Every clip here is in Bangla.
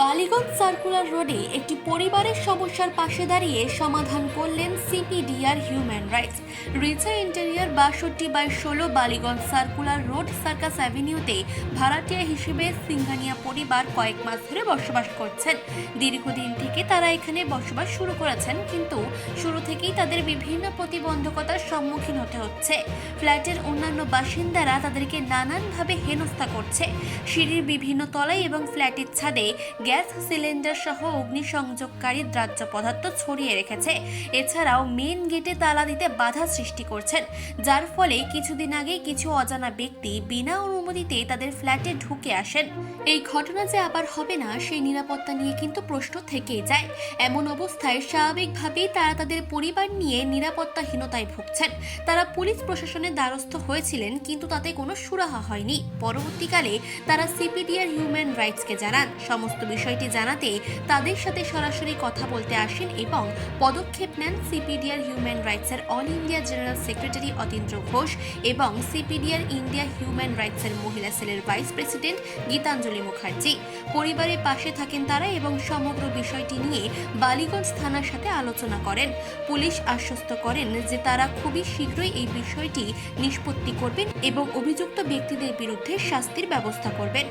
বালিগঞ্জ সার্কুলার রোডে একটি পরিবারের সমস্যার পাশে দাঁড়িয়ে সমাধান করলেন CPDR human rights. Richa interior বাষট্টি বাই ষোলো বালিগঞ্জ সার্কুলার রোড সার্কাস অ্যাভিনিউতে ভাড়াটিয়া হিসেবে সিংহানিয়া পরিবার কয়েক মাস ধরে বসবাস করছেন। দীর্ঘদিন থেকে তারা এখানে বসবাস শুরু করেছেন, কিন্তু শুরু থেকেই তাদের বিভিন্ন প্রতিবন্ধকতার সম্মুখীন হতে হচ্ছে। ফ্ল্যাটের অন্যান্য বাসিন্দারা তাদেরকে নানানভাবে হেনস্থা করছে। সিঁড়ির বিভিন্ন তলায় এবং ফ্ল্যাটের ছাদে গ্যাস সিলিন্ডার সহ অগ্নিসংযোগকারী দ্রাজ্য পদার্থ ছড়িয়ে রেখেছে। এছাড়াও মেন গেটে তালা দিতে বাধা সৃষ্টি করছেন। যার ফলে কিছুদিন আগে কিছু অজানা ব্যক্তি বিনা অনুমতিতে তাদের ফ্ল্যাটে ঢুকে আসেন। এই ঘটনা যে আবার হবে না, সেই নিরাপত্তা নিয়ে কিন্তু প্রশ্ন থেকেই যায়। এমন অবস্থায় স্বাভাবিকভাবেই তারা তাদের পরিবার নিয়ে নিরাপত্তাহীনতায় ভুগছেন। তারা পুলিশ প্রশাসনের দ্বারস্থ হয়েছিলেন, কিন্তু তাতে কোনো সুরাহা হয়নি। পরবর্তীকালে তারা সিপিডিআর হিউম্যান রাইটসকে জানান। সমস্ত বিষয়টি জানাতে তাদের সাথে সরাসরি কথা বলতে আসেন এবং পদক্ষেপ নেন CPDR human রাইটসের all India general secretary Atindra Ghosh এবং সিপিডিআর ইন্ডিয়া হিউম্যান রাইটসের মহিলা সেলের ভাইস প্রেসিডেন্ট গীতাঞ্জলি মুখার্জি। পরিবারের পাশে থাকেন তারা এবং সমগ্র বিষয়টি নিয়ে বালিগঞ্জ থানার সাথে আলোচনা করেন। পুলিশ আশ্বস্ত করেন যে তারা খুবই শীঘ্রই এই বিষয়টি নিষ্পত্তি করবেন এবং অভিযুক্ত ব্যক্তিদের বিরুদ্ধে শাস্তির ব্যবস্থা করবেন।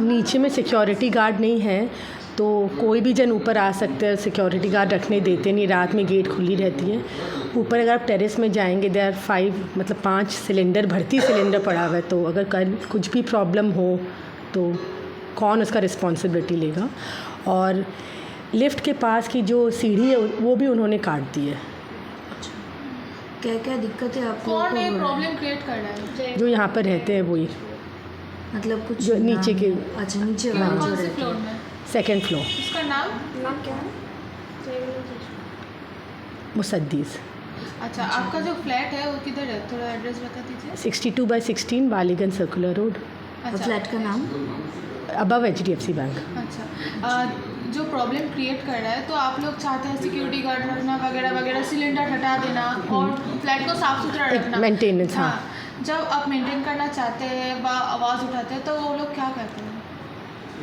नीचे में सिक्योरिटी गार्ड नहीं है तो कोई भी जन ऊपर आ सकते हैं सिक्योरिटी गार्ड रखने देते नहीं रात में गेट खुली रहती है। ऊपर अगर आप टेरेस में जाएँगे दे आर फाइव मतलब पाँच सिलेंडर भर्ती सिलेंडर पड़ा हुआ है तो अगर कल कुछ भी प्रॉब्लम हो तो कौन उसका रिस्पॉन्सिबिलिटी लेगा? और लिफ्ट के पास की जो सीढ़ी है वो भी उन्होंने काट दी है। क्या क्या दिक्कत कौन हो रहा है? प्रॉब्लम क्रिएट कर रहा है? जो यहाँ पर रहते हैं वही। मतलब कुछ जो नीचे के- अच्छा नीचे वाले जो रहते हैं में। सेकेंड फ्लोर उसका नाम? क्या है? मुसद्दीस। अच्छा आपका जो फ्लैट है वो किधर है? थोड़ा एड्रेस बता दीजिए। Sixty two by sixteen Ballygunge circular road अच्छा। फ्लैट का नाम? Above H D F C bank अच्छा। जो प्रॉब्लम क्रिएट कर रहा है तो आप लोग चाहते हैं सिक्योरिटी गार्ड रखना वगैरह वगैरह सिलेंडर हटा देना और फ्लैट को साफ़ सुथरा रखना। maintenance, हाँ। जब आप मेंटेन करना चाहते हैं व आवाज़ उठाते हैं तो वो लोग क्या करते हैं?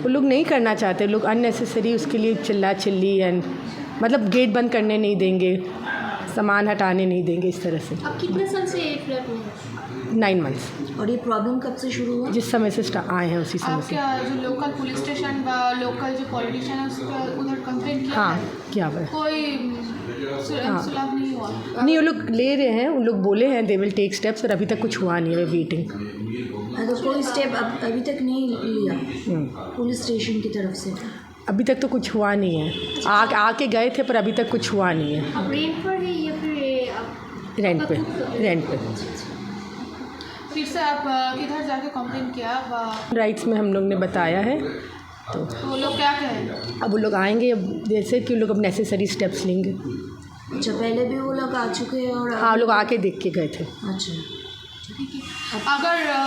वो लोग नहीं करना चाहते लोग अननेसेसरी उसके लिए चिल्ला चिल्ली एंड मतलब गेट बंद करने नहीं देंगे सामान हटाने नहीं देंगे इस तरह से। अब कितने साल से ये फ्लैट में नाइन मंथ्स और ये प्रॉब्लम कब से शुरू हुआ? जिस समय से आए हैं उसी समय आप से जो लोकल पुलिस स्टेशन व लोकल जो पॉलिटिशियन है उसका उधर कंप्लेंट किया हाँ क्या हुआ कोई सु- हाँ। नहीं वो लोग ले रहे हैं उन लोग बोले हैं दे विल टेक स्टेप्स पर अभी तक कुछ हुआ नहीं है वेटिंग अगर कोई स्टेप अब अभी तक नहीं लिया पुलिस स्टेशन की तरफ़ से। अभी तक तो कुछ हुआ नहीं है। आ आके गए थे पर अभी तक कुछ हुआ नहीं है। रेंट पर है या फिर रेंट पे रेंट पे। फिर से आप किधर जाके कंप्लेन किया? राइट्स में हम लोग ने बताया है तो तो वो लोग क्या कहें? अब वो लोग आएँगे अब जैसे कि वो लोग अब नेसेसरी स्टेप्स लेंगे। अच्छा पहले भी वो लोग आ चुके हैं और हाँ वो लोग आके देख के गए थे अच्छा अगर अ,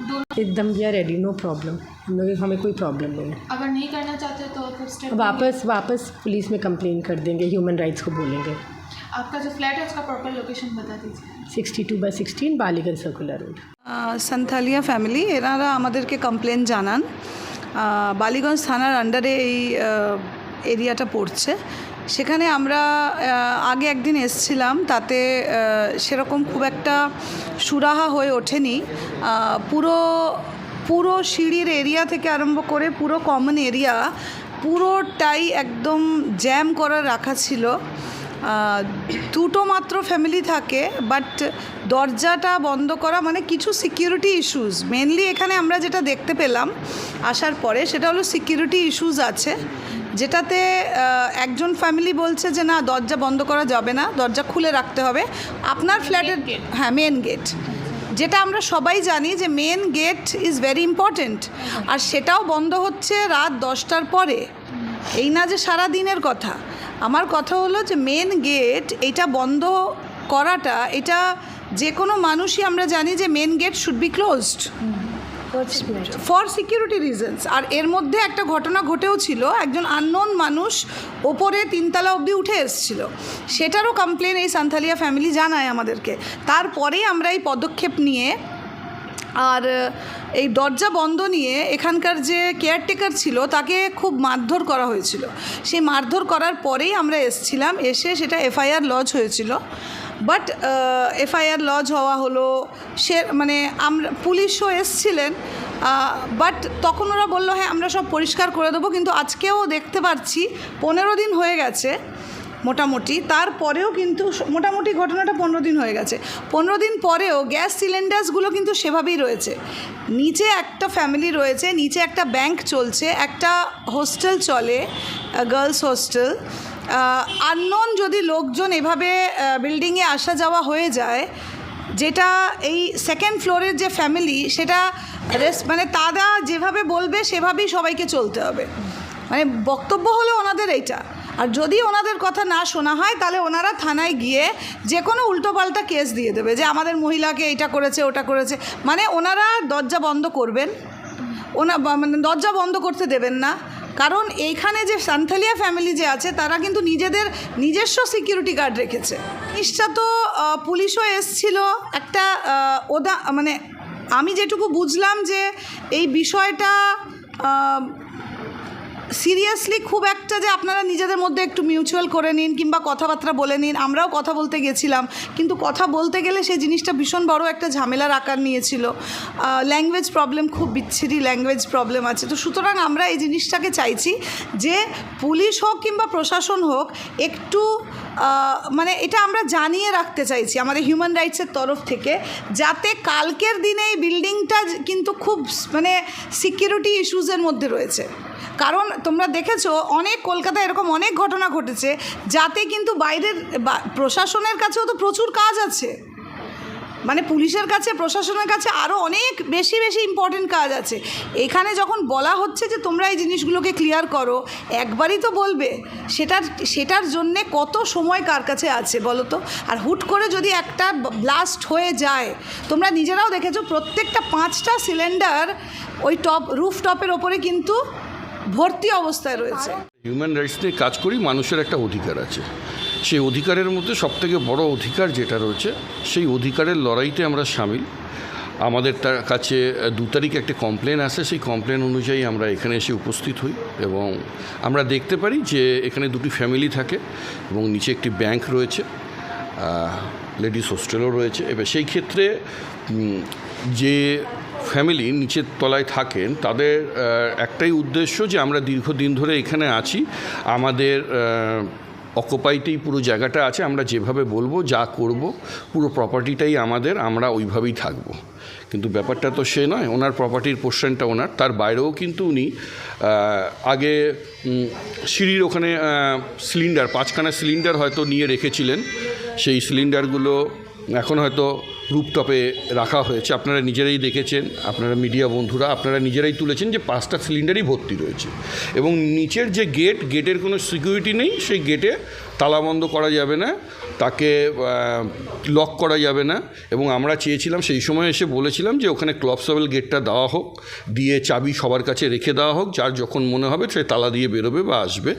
दोनों एकदम we are ready no problem हम लोग हमें कोई प्रॉब्लम नहीं है अगर नहीं करना चाहते तो फिर स्टेप वापस वापस पुलिस में कंप्लेन कर देंगे ह्यूमन राइट्स को बोलेंगे आपका जो फ्लैट है उसका प्रॉपर लोकेशन बता दीजिए sixty two by sixteen Ballygunge circular road ah, Santhalia family এনারা আমাদেরকে কমপ্লেন জানান আহ, বালিগঞ্জ থানার আন্ডারে এই আহ, এরিয়াটা পড়ছে সেখানে আমরা আগে একদিন এসছিলাম, তাতে সেরকম খুব একটা সুরাহা হয়ে ওঠেনি। পুরো পুরো সিঁড়ির এরিয়া থেকে আরম্ভ করে পুরো কমন এরিয়া পুরোটাই একদম জ্যাম করা রাখা ছিল। দুটো মাত্র ফ্যামিলি থাকে বাট দরজাটা বন্ধ করা মানে কিছু সিকিউরিটি ইস্যুস মেনলি এখানে আমরা যেটা দেখতে পেলাম আসার পরে, সেটা হলো সিকিউরিটি ইস্যুস আছে। যেটাতে একজন ফ্যামিলি বলছে যে না দরজা বন্ধ করা যাবে না দরজা খুলে রাখতে হবে। আপনার ফ্ল্যাটের হ্যাঁ মেন গেট যেটা আমরা সবাই জানি যে main gate is very important আর সেটাও বন্ধ হচ্ছে রাত দশটার পরে। এই না যে সারা দিনের কথা। আমার কথা হলো যে মেন গেট এটা বন্ধ করাটা এটা যে কোনো মানুষই আমরা জানি যে main gate should be closed for security reasons আর এর মধ্যে একটা ঘটনা ঘটেও ছিল, একজন আননোন মানুষ ওপরে তিনতলা অবধি উঠে এসেছিল। সেটারও কমপ্লেন এই সান্থালিয়া ফ্যামিলি জানায় আমাদেরকে। তারপরেই আমরা এই পদক্ষেপ নিয়ে আর এই দরজা বন্ধ নিয়ে এখানকার যে কেয়ারটেকার ছিল, তাকে খুব মারধর করা হয়েছিল। সেই মারধর করার পরেই আমরা এসছিলাম, এসে সেটা এফআইআর লজ হয়েছিল। বাট এফআইআর লজ হওয়া হলো, সে মানে আমরা পুলিশও এসছিলেন বাট তখন ওরা বলল হ্যাঁ আমরা সব পরিষ্কার করে দেবো। কিন্তু আজকেও দেখতে পাচ্ছি, পনেরো দিন হয়ে গেছে, মোটামুটি। তারপরেও কিন্তু মোটামুটি ঘটনাটা পনেরো দিন হয়ে গেছে। পনেরো দিন পরেও গ্যাস সিলিন্ডার্সগুলো কিন্তু সেভাবেই রয়েছে। নিচে একটা ফ্যামিলি রয়েছে, নিচে একটা ব্যাংক চলছে, একটা হোস্টেল চলে গার্লস হোস্টেল। আননোন যদি লোকজন এভাবে বিল্ডিংয়ে আসা যাওয়া হয়ে যায়, যেটা এই সেকেন্ড ফ্লোরের যে ফ্যামিলি সেটা মানে তারা যেভাবে বলবে, সেভাবেই সবাইকে চলতে হবে। মানে বক্তব্য হলো ওনাদের এইটা। আর যদি ওনাদের কথা না শোনা হয়, তাহলে ওনারা থানায় গিয়ে যে কোনো উল্টোপাল্টা কেস দিয়ে দেবে, যে আমাদের মহিলাকে এইটা করেছে, ওটা করেছে। মানে ওনারা দরজা বন্ধ করবেন। ওনা মানে দরজা বন্ধ করতে দেবেন না। কারণ এইখানে যে সান্থালিয়া ফ্যামিলি যে আছে, তারা কিন্তু নিজেদের নিজস্ব সিকিউরিটি গার্ড রেখেছে। জিনিসটা তো পুলিশও এসছিল। একটা ওদা মানে আমি যেটুকু বুঝলাম যে এই বিষয়টা সিরিয়াসলি খুব একটা যে আপনারা নিজেদের মধ্যে একটু মিউচুয়াল করে নিন কিংবা কথাবার্তা বলে নিন, আমরাও কথা বলতে গেছিলাম। কিন্তু কথা বলতে গেলে সেই জিনিসটা ভীষণ বড় একটা ঝামেলার আকার নিয়েছিল। ল্যাঙ্গুয়েজ প্রবলেম খুব বিচ্ছিরি ল্যাঙ্গুয়েজ প্রবলেম আছে। তো সুতরাং আমরা এই জিনিসটাকে চাইছি যে পুলিশ হোক কিংবা প্রশাসন হোক, একটু মানে এটা আমরা জানিয়ে রাখতে চাইছি আমাদের হিউম্যান রাইটসের তরফ থেকে, যাতে কালকের দিনে এই বিল্ডিংটা কিন্তু খুব মানে সিকিউরিটি ইস্যুজের মধ্যে রয়েছে। কারণ তোমরা দেখেছ, অনেক কলকাতায় এরকম অনেক ঘটনা ঘটেছে, যাতে কিন্তু বাইরের প্রশাসনের কাছেও তো প্রচুর কাজ আছে। মানে পুলিশের কাছে, প্রশাসনের কাছে আরও অনেক বেশি বেশি ইম্পর্টেন্ট কাজ আছে। এখানে যখন বলা হচ্ছে যে তোমরা এই জিনিসগুলোকে ক্লিয়ার করো, একবারই তো বলবে, সেটার সেটার জন্যে কত সময় কার কাছে আছে বলো তো? আর হুট করে যদি একটা ব্লাস্ট হয়ে যায়, তোমরা নিজেরাও দেখেছ প্রত্যেকটা পাঁচটা সিলিন্ডার ওই টপ রুফ টপের ওপরে কিন্তু ভর্তি অবস্থায় রয়েছে। হিউম্যান রাইটস নিয়ে কাজ করি, মানুষের একটা অধিকার আছে। সেই অধিকারের মধ্যে সবথেকে বড় অধিকার যেটা রয়েছে, সেই অধিকারের লড়াইতে আমরা সামিল। আমাদের তার কাছে দু তারিখ একটা কমপ্লেন আসে, সেই কমপ্লেন অনুযায়ী আমরা এখানে এসে উপস্থিত হই এবং আমরা দেখতে পারি যে এখানে দুটি ফ্যামিলি থাকে এবং নিচে একটি ব্যাংক রয়েছে লেডিস হোস্টেলও রয়েছে। এবার সেই ক্ষেত্রে যে ফ্যামিলি নিচের তলায় থাকেন, তাদের একটাই উদ্দেশ্য যে আমরা দীর্ঘদিন ধরে এখানে আছি। আমাদের অকুপাইতেই পুরো জায়গাটা আছে, আমরা যেভাবে বলব, যা করব, পুরো প্রপার্টিটাই আমাদের, আমরা ওইভাবেই থাকব। কিন্তু ব্যাপারটা তো সে নয়, ওনার প্রপার্টির পোর্শনটা ওনার, তার বাইরেও কিন্তু উনি আগে সিঁড়ির ওখানে সিলিন্ডার পাঁচখানা সিলিন্ডার হয়তো নিয়ে রেখেছিলেন। সেই সিলিন্ডারগুলো এখন হয়তো রূপটপে রাখা হয়েছে। আপনারা নিজেরাই দেখেছেন, আপনারা মিডিয়া বন্ধুরা, আপনারা নিজেরাই তুলেছেন যে পাঁচটা সিলিন্ডারই ভর্তি রয়েছে। এবং নিচের যে গেট, গেটের কোনো সিকিউরিটি নেই, সেই গেটে তালাবন্ধ করা যাবে না, তাকে লক করা যাবে না। এবং আমরা চেয়েছিলাম, সেই সময় এসে বলেছিলাম যে ওখানে ক্লবসবেল গেটটা দেওয়া হোক, দিয়ে চাবি সবার কাছে রেখে দেওয়া হোক, যার যখন মনে হবে সে তালা দিয়ে বেরোবে বা আসবে।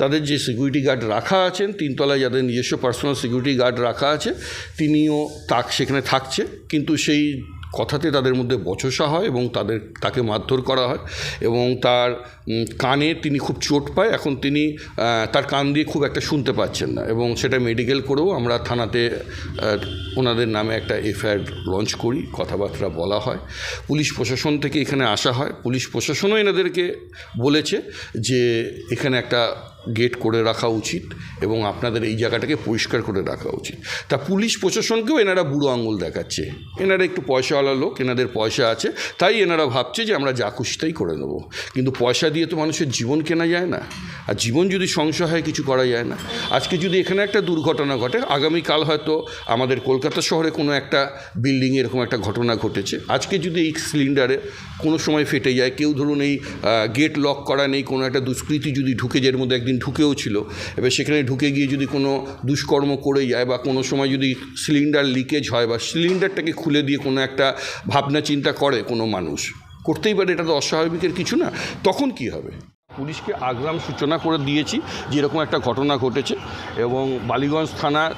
তাদের যে সিকিউরিটি গার্ড রাখা আছেন, তিনতলায় যাদের নিজস্ব পার্সোনাল সিকিউরিটি গার্ড রাখা আছে, তিনিও তাক সেখানে থাকছে, কিন্তু সেই কথাতে তাদের মধ্যে বচসা হয় এবং তাদের, তাকে মারধর করা হয় এবং তার কানে তিনি খুব চোট পায়, এখন তিনি তার কান দিয়ে খুব একটা শুনতে পাচ্ছেন না এবং সেটা মেডিকেল করেও আমরা থানাতে ওনাদের নামে একটা এফআইআর লঞ্চ করি, কথাবার্তা বলা হয়। পুলিশ প্রশাসন থেকে এখানে আসা হয়। পুলিশ প্রশাসনও এনাদেরকে বলেছে যে এখানে একটা গেট করে রাখা উচিত এবং আপনাদের এই জায়গাটাকে পরিষ্কার করে রাখা উচিত। তা পুলিশ প্রশাসনকেও এনারা বুড়ো আঙুল দেখাচ্ছে। এনারা একটু পয়সাওয়ালা লোক, এনাদের পয়সা আছে, তাই এনারা ভাবছে যে আমরা যা খুশি তাই করে নেব। কিন্তু পয়সা দিয়ে তো মানুষের জীবন কেনা যায় না। আর জীবন যদি সংশয় হয়, কিছু করা যায় না। আজকে যদি এখানে একটা দুর্ঘটনা ঘটে, আগামীকাল হয়তো আমাদের কলকাতা শহরে কোনো একটা বিল্ডিংয়ে এরকম একটা ঘটনা ঘটেছে। আজকে যদি এই সিলিন্ডারে কোনো সময় ফেটে যায়, কেউ ধরুন এই গেট লক করা নেই, কোনো একটা দুষ্কৃতি যদি ঢুকে যায় এর মধ্যে একদিন ঢুকেও ছিল, এবার সেখানে ঢুকে গিয়ে যদি কোনো দুষ্কর্ম করে যায় বা কোনো সময় যদি সিলিন্ডার লিকেজ হয় বা সিলিন্ডারটাকে খুলে দিয়ে কোনো একটা ভাবনা চিন্তা করে কোনো মানুষ করতেই পারে এটা তো অস্বাভাবিকের কিছু না তখন কি হবে? পুলিশকে আগ্রাম সূচনা করে দিয়েছি যে এরকম একটা ঘটনা ঘটেছে এবং বালিগঞ্জ থানার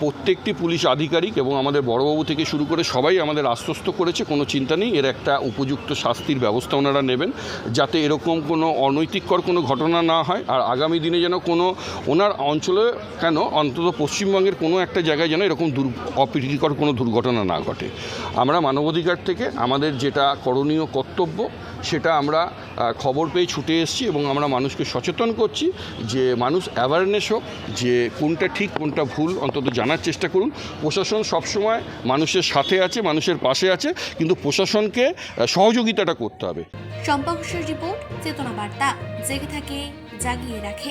প্রত্যেকটি পুলিশ আধিকারিক এবং আমাদের বড়বাবু থেকে শুরু করে সবাই আমাদের আশ্বস্ত করেছে, কোনো চিন্তা নেই। এর একটা উপযুক্ত শাস্তির ব্যবস্থা ওনারা নেবেন যাতে এরকম কোনো অনৈতিককর কোনো ঘটনা না হয় আর আগামী দিনে যেন কোনো ওনার অঞ্চলে কেন অন্তত পশ্চিমবঙ্গের কোনো একটা জায়গায় যেন এরকম দুর, অপ্রীতিকর কোনো দুর্ঘটনা না ঘটে। আমরা মানবাধিকার থেকে আমাদের যেটা করণীয় কর্তব্য সেটা আমরা খবর পেয়ে ছুটে এসেছি এবং আমরা মানুষকে সচেতন করছি যে মানুষ অ্যাওয়ারনেস হোক, যে কোনটা ঠিক, কোনটা ভুল অন্তত জানার চেষ্টা করুন। প্রশাসন সবসময় মানুষের সাথে আছে, মানুষের পাশে আছে, কিন্তু প্রশাসনকে সহযোগিতাটা করতে হবে। রিপোর্ট, চেতনা বার্তা। জেগে থাকে, জাগিয়ে রাখে।